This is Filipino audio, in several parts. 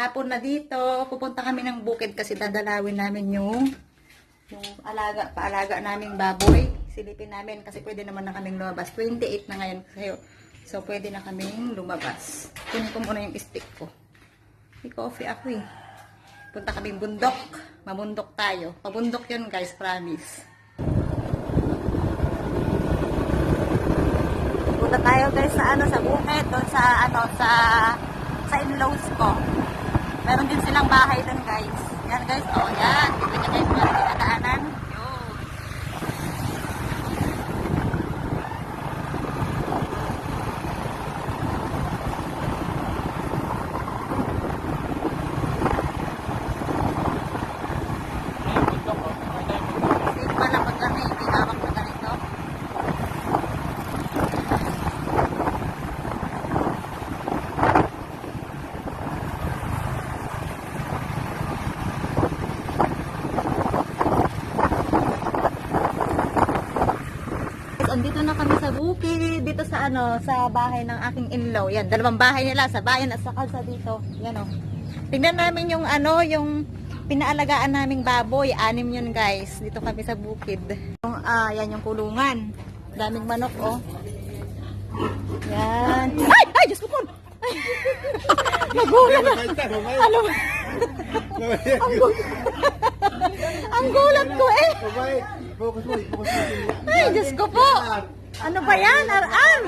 hapon na dito. Pupunta kami ng bukid kasi dadalawin namin yung yung alaga, paalaga naming baboy. Silipin namin kasi pwede naman na kaming lumabas. 28 na ngayon kayo. So, pwede na kaming lumabas. Kunin ko muna yung stick ko. May coffee ako eh. Punta kaming bundok. Mamundok tayo. Pabundok yun guys, promise. Punta tayo guys sa ano sa bukid, doon sa ano sa sa in-laws ko. Meron din silang bahay doon guys. Yan guys, oh yan. Dito niya guys meron din nadaanan. Yun. Safe pala pag ano, hindi hawak na ganito. Guys, andito na kami sa bukid, dito sa ano, sa bahay ng aking in-law. Yan, dalawang bahay nila sa bayan at sa kalsa dito. Yan oh. Tingnan namin yung ano, yung pinaalagaan naming baboy. Anim yun guys. Dito kami sa bukid. Yung, ah, yan yung kulungan. Daming manok oh. Yan. Ay! Ay! Diyos ko po! Nagulat na. Ano? Ang gulat. Ang gulat ko eh. Ay, Diyos ko po! Ano ba yan? Ar-ar!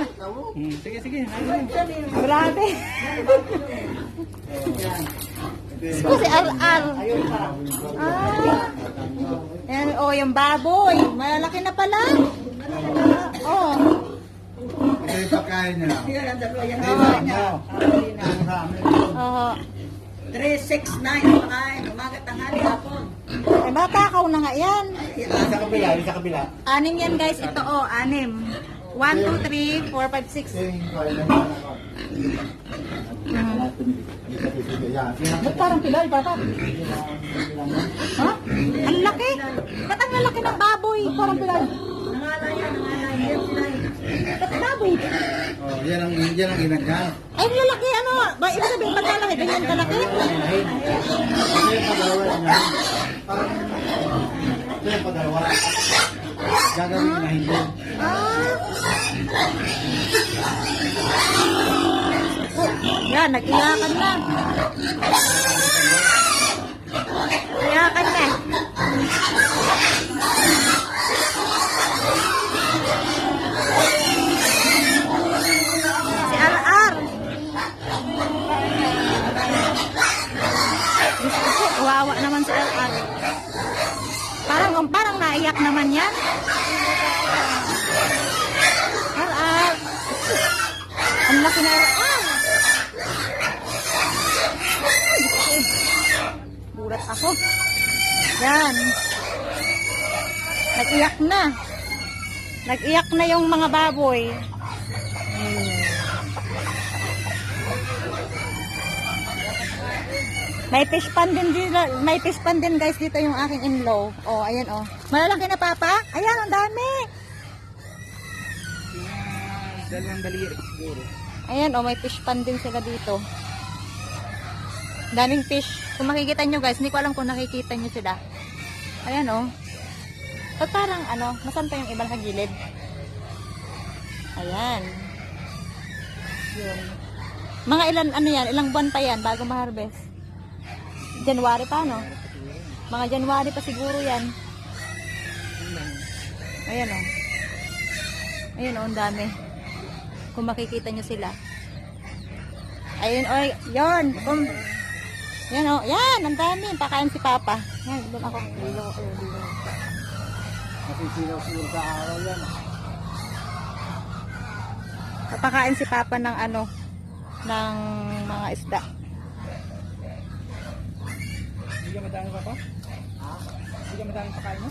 Hmm, sige, sige. Grabe! Ko si Ar-ar! Ah! Ayan, oh, yung baboy. Malalaki na pala. Oh. Ito yung pagkain niya. Yan ang dalawa yan. Ito niya. mo. Oh. 369 ang pakain. Umaga, tanghali, hapon. Eh, matakaw na nga yan. Sa kabila, sa kabila. Anim yan guys. Ito oh, anim. 1, 2, 3, 4, 5, 6. Ba't parang pilay, bata? Ha? Ang laki. Ba't ang lalaki ng baboy? Parang pilay. Baboy? Oh, yan ang yan ang ginagyan. Ay, lalaki ano? Ba, ibig sabihin, pag lalaki, ganyan kalaki? Ito yung pagdalawa niya. Parang ito yung pagdalawa. Gagawin na hindi. Yan, nag-iyakan na. Iyakan na. Si Ar-Ar. Diyos ko po, kawawa naman si Ar-Ar. Parang, parang naiyak naman yan. Ar-Ar. Ang laki na Ar-Ar. Ay, Diyos ko. Bulat ako. Yan. Nag-iyak na. Nag-iyak na yung mga baboy. May fish pan din dito, may fish pan din guys dito yung aking in-law. Oh, ayan oh. Malalaki na papa? Ayan, ang dami. Dalawang daliri siguro. Ayan oh, may fish pan din sila dito. Daming fish. Kung makikita nyo guys, hindi ko alam kung nakikita nyo sila. Ayan oh. At parang ano, masan pa yung ibang kagilid? Ayan. Yun. Mga ilan, ano yan, ilang buwan pa yan bago ma-harvest? January pa, no? Mga January pa siguro yan. Ayan oh. Ayan oh, ang dami. Kung makikita nyo sila. Ayun, oy, yon. Kung, yan oh, yan, ang dami. Pakain si Papa. Yan, doon ako. Dilo ako, dilo. Masisilaw siguro sa araw yan. Papakain si Papa ng ano, ng mga isda. Hindi ka madami pa pa? Ha? Hindi ka madami pakain mo?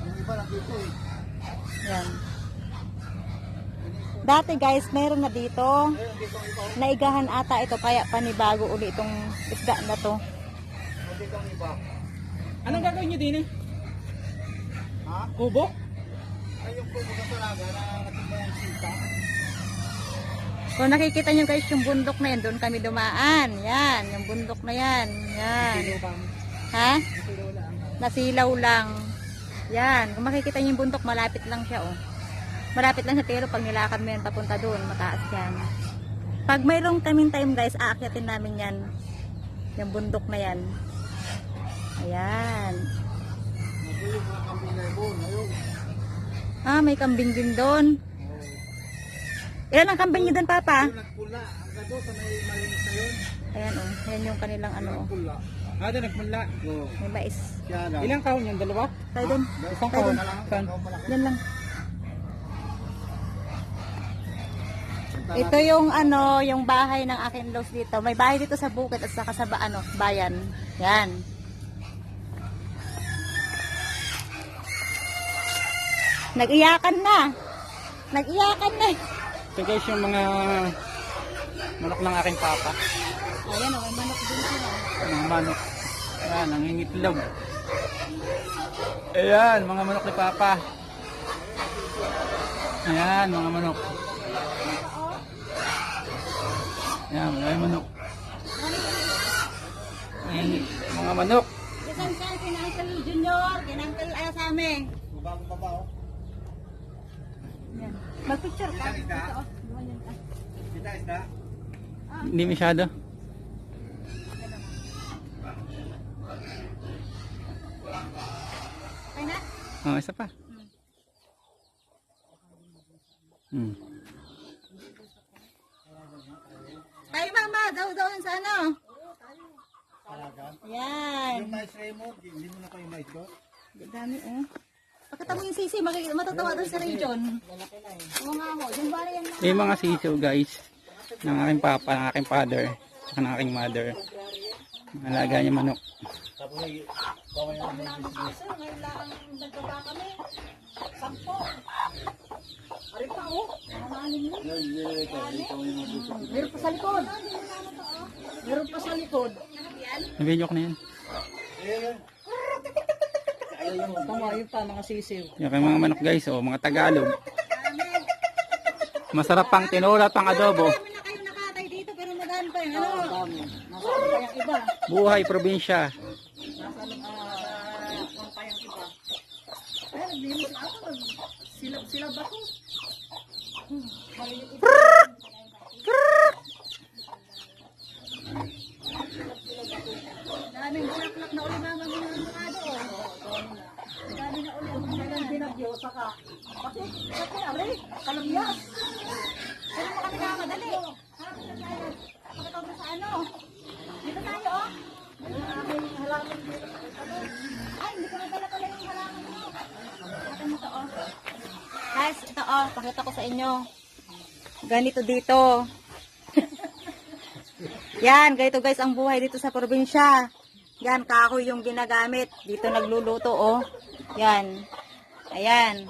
Hindi pa nakito eh. Yan. Dati guys, meron na dito. Naigahan ata ito, kaya panibago uli itong isda na to. Anong gagawin niyo din eh? Ha? Kubo? Ay, yung kubo sa talaga na yung sita. Kung nakikita nyo guys yung bundok na yan, doon kami dumaan. Yan, yung bundok na yan. Yan. Ha? Nasilaw lang. Yan. Kung makikita nyo yung bundok, malapit lang siya oh. Malapit lang siya pero pag nilakad mo yan papunta doon, mataas yan. Pag mayroong kaming time guys, aakyatin namin yan. Yung bundok na yan. Ayan. Ah, may kambing din doon. Ilan ang kambing niyo doon, Papa? Ayan oh, ayan yung kanilang ano. Ah, doon nagmula. Oo. May mais. Ilang kahon yan? Dalawa? Tayo doon. Isang Tayo kahon. Yan lang. Ito yung ano, yung bahay ng akin Los dito. May bahay dito sa bukid at saka sa ba- ano, bayan. Yan. Nag-iyakan na. Nag-iyakan na. Ito guys yung mga manok ng aking papa. Ayan, oh, may manok din sila. Mga manok. Ayan, nangingitlog. Ayan, mga manok ni papa. Ayan, mga manok. Ayan, mga manok. Ayan, mga manok. Kisan ka, kinangkal junior, kinangkal asame. Yan. Mag-picture ka. Ito, oh. Ganyan ka. Hindi masyado. Ay na. Oh, isa pa. Hmm. Tayo mama, daw daw sa ano. Yan. mais Raymond, hindi mo na kayo mais ko? Dami oh. Pagkata mo yung sisi, makikita matatawa doon sa region. Oo nga ho, yung bari yan May mga sisiw guys ng aking papa, ng aking father, at ng aking mother. Alaga niya manok. Sir, ngayon lang nagkaba kami. Sampo. Ari pa oh. Mamahalin mo. Meron pa sa likod. Meron pa sa likod. Nabidyo ko na yan. Tama yun pa mga sisiw. Yung kay mga manok guys, oh, mga Tagalog. Masarap pang tinola, pang adobo. Marami na kayo nakatay dito pero madami pa yung ano. Dami. Nasaan pa yung iba? Buhay probinsya. Nasaan uh, pa yung iba? Ay, naglinis ako. Silab, silab ako. Hmm, maliit ito. Daming bulaklak na uli mama mga avocado. Dami na uli. Ang kailan binagyo, saka. Bakit? Bakit? Abre? Kalamyas. Ano mo kami nakamadali? Harap na tayo. Pakitaw na sa ano? Dito tayo, oh. May halaman dito. Ay, hindi ko nadala pala yung halaman mo. Pakita mo to, oh. Oh. Pakita ko sa inyo. Ganito dito. Yan, ganito guys ang buhay dito sa probinsya. Yan, kahoy yung ginagamit. Dito nagluluto, oh. Yan. Ayan.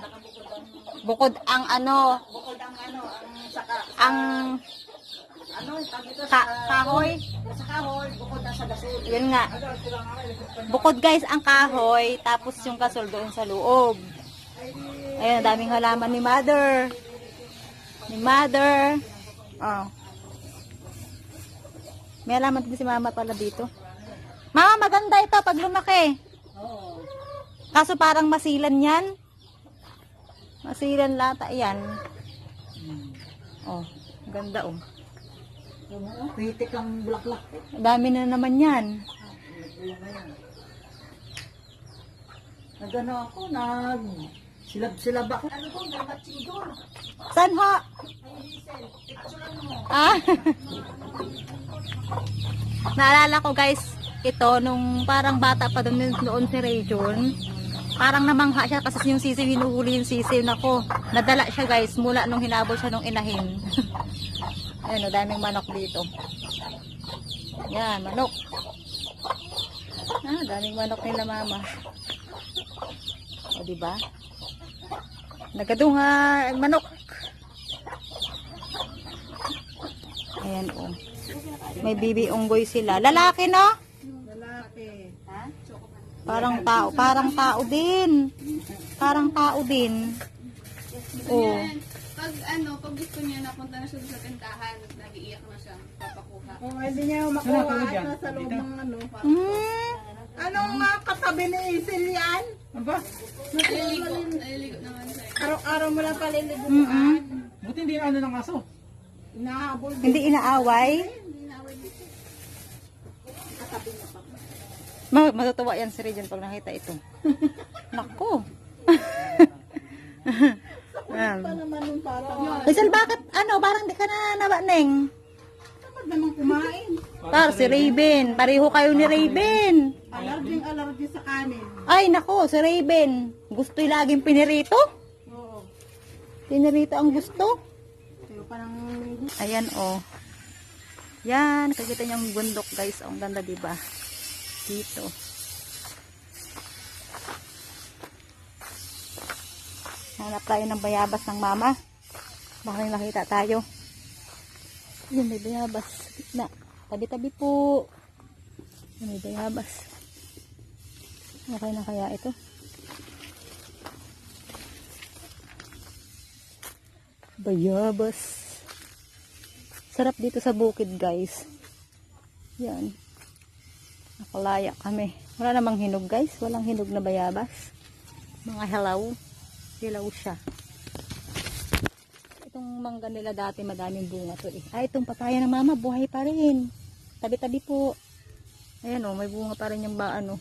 Bukod ang ano, bukod ang ano, ang saka, ang ano, tawag ito sa kahoy. Sa kahoy, bukod ang sa gasol. Yun nga. Bukod guys ang kahoy, tapos yung gasol doon sa loob. Ayun, daming halaman ni mother. Ni mother. Oh. May halaman din si mama pala dito. Mama, maganda ito pag lumaki. Kaso parang masilan yan. Masilan lata yan. Oh, ganda oh. Pitik ang bulaklak. Dami na naman yan. Nagano ako, nag... Silab-silab ako. Ano po, nagbatsidor. Saan ho? Ah. Naalala ko guys, ito nung parang bata pa doon noon si Rajon. Parang namangha siya kasi yung sisiw hinuhuli yung sisiw nako. Nadala siya guys mula nung hinabol siya nung inahin. Ayun, o, daming manok dito. Yan, manok. Ah, daming manok nila mama. O, diba? Nagadunga manok. Ayan o. May bibi unggoy sila. Lalaki no? Lalaki. Ha? Parang tao. Parang tao din. Parang tao din. Oh. Pag ano, pag gusto niya napunta na siya sa tindahan, nag-iiyak na siya, papakuha. Kung hindi niya makuha at nasa loob ng ano. Hmm. Anong mga katabi ni Isil yan? Aba, Naliligo, naliligo naman siya. Araw-araw mo lang paliliguan. buti hindi ano ng aso. Inahabol. Hindi inaaway. Ma matutuwa yan si Regine pag nakita ito. Nako. Yan. Pa naman yung parang Rizal, bakit ano, parang di ka na nabaneng? tamad naman kumain. Par, si Raven. Pareho kayo ni Raven. Allerging allergy sa kanin. Ay, nako, si Raven. Gusto'y laging pinirito. Oo. Pinirito ang gusto. Ayan, oh. Yan, nakikita niyo ang bundok, guys. Oh, ang ganda, diba? Dito. Hanap tayo ng bayabas ng mama. Baka may makita tayo. Yun, may bayabas. gitna. Tabi-tabi po. Yun, may bayabas. Okay na kaya ito? Bayabas. Sarap dito sa bukid, guys. Yan. Nakalaya kami. Wala namang hinog, guys. Walang hinog na bayabas. Mga helaw. Hilaw siya. Itong mangga nila dati, madaming bunga to eh. Ay, itong papaya ng mama, buhay pa rin. Tabi-tabi po. Ayan o, may bunga pa rin yung ba, ano.